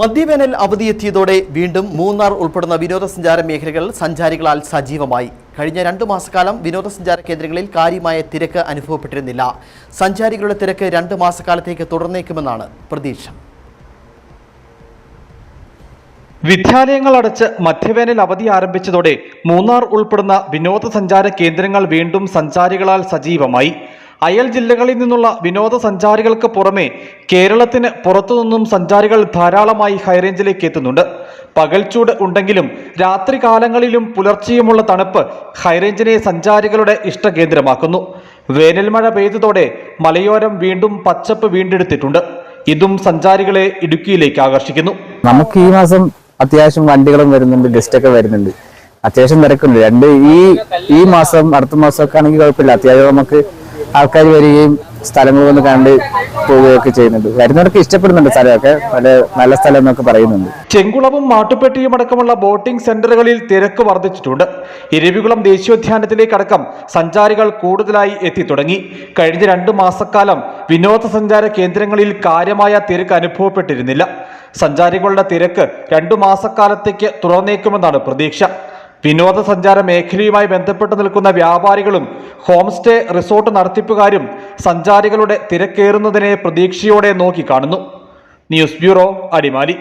മധ്യവേനൽ അവധിയെത്തിയതോടെ വീണ്ടും മൂന്നാർ ഉൾപ്പെടുന്ന വിനോദസഞ്ചാര മേഖലകൾ സഞ്ചാരികളാൽ സജീവമായി. കഴിഞ്ഞ രണ്ടു മാസക്കാലം വിനോദസഞ്ചാര കേന്ദ്രങ്ങളിൽ കാര്യമായ തിരക്ക് അനുഭവപ്പെട്ടിരുന്നില്ല. സഞ്ചാരികളുടെ തിരക്ക് രണ്ട് മാസക്കാലത്തേക്ക് തുടർന്നേക്കുമെന്നാണ് പ്രതീക്ഷ. വിദ്യാലയങ്ങൾ അടച്ച് മധ്യവേനൽ അവധി ആരംഭിച്ചതോടെ മൂന്നാർ ഉൾപ്പെടുന്ന വിനോദസഞ്ചാര കേന്ദ്രങ്ങൾ വീണ്ടും സഞ്ചാരികളാൽ സജീവമായി. അയൽ ജില്ലകളിൽ നിന്നുള്ള വിനോദസഞ്ചാരികൾക്ക് പുറമെ കേരളത്തിന് പുറത്തുനിന്നും സഞ്ചാരികൾ ധാരാളമായി ഹൈറേഞ്ചിലേക്ക് എത്തുന്നുണ്ട്. പകൽച്ചൂട് ഉണ്ടെങ്കിലും രാത്രികാലങ്ങളിലും പുലർച്ചെയുമുള്ള തണുപ്പ് ഹൈറേഞ്ചിനെ സഞ്ചാരികളുടെ ഇഷ്ടകേന്ദ്രമാക്കുന്നു. വേനൽമഴ പെയ്തതോടെ മലയോരം വീണ്ടും പച്ചപ്പ് വീണ്ടെടുത്തിട്ടുണ്ട്. ഇതും സഞ്ചാരികളെ ഇടുക്കിയിലേക്ക് ആകർഷിക്കുന്നു. നമുക്ക് ഈ മാസം അത്യാവശ്യം വണ്ടികളും വരുന്നുണ്ട് ഗസ്റ്റൊക്കെ വരുന്നുണ്ട്. അത്യാവശ്യം തിരക്കുണ്ട്. രണ്ട് ഈ ഈ മാസം അടുത്ത മാസമൊക്കെ ആണെങ്കിൽ കുഴപ്പമില്ല. അത്യാവശ്യം നമുക്ക് ആൾക്കാർ വരികയും സ്ഥലങ്ങൾ വന്ന് കണ്ട് പോവുകയൊക്കെ ചെയ്യുന്നുണ്ട്. വരുന്നവർക്ക് ഇഷ്ടപ്പെടുന്നുണ്ട് സ്ഥലമൊക്കെ. പല നല്ല സ്ഥലം എന്നൊക്കെ പറയുന്നുണ്ട്. ചെങ്കുളവും മാട്ടുപ്പെട്ടിയും അടക്കമുള്ള ബോട്ടിംഗ് സെന്ററുകളിൽ തിരക്ക് വർദ്ധിച്ചിട്ടുണ്ട്. ഇരവികുളം ദേശീയോദ്യാനത്തിലേക്കടക്കം സഞ്ചാരികൾ കൂടുതലായി എത്തി തുടങ്ങി. കഴിഞ്ഞ രണ്ടു മാസക്കാലം വിനോദസഞ്ചാര കേന്ദ്രങ്ങളിൽ കാര്യമായ തിരക്ക് അനുഭവപ്പെട്ടിരുന്നില്ല. സഞ്ചാരികളുടെ തിരക്ക് രണ്ടു മാസക്കാലത്തേക്ക് തുറന്നേക്കുമെന്നാണ് പ്രതീക്ഷ. വിനോദസഞ്ചാര മേഖലയുമായി ബന്ധപ്പെട്ട് നിൽക്കുന്ന വ്യാപാരികളും ഹോം സ്റ്റേ റിസോർട്ട് നടത്തിപ്പുകാരും സഞ്ചാരികളുടെ തിരക്കേറുന്നതിനെ പ്രതീക്ഷയോടെ നോക്കിക്കാണുന്നു ന്യൂസ് ബ്യൂറോ അടിമാലി.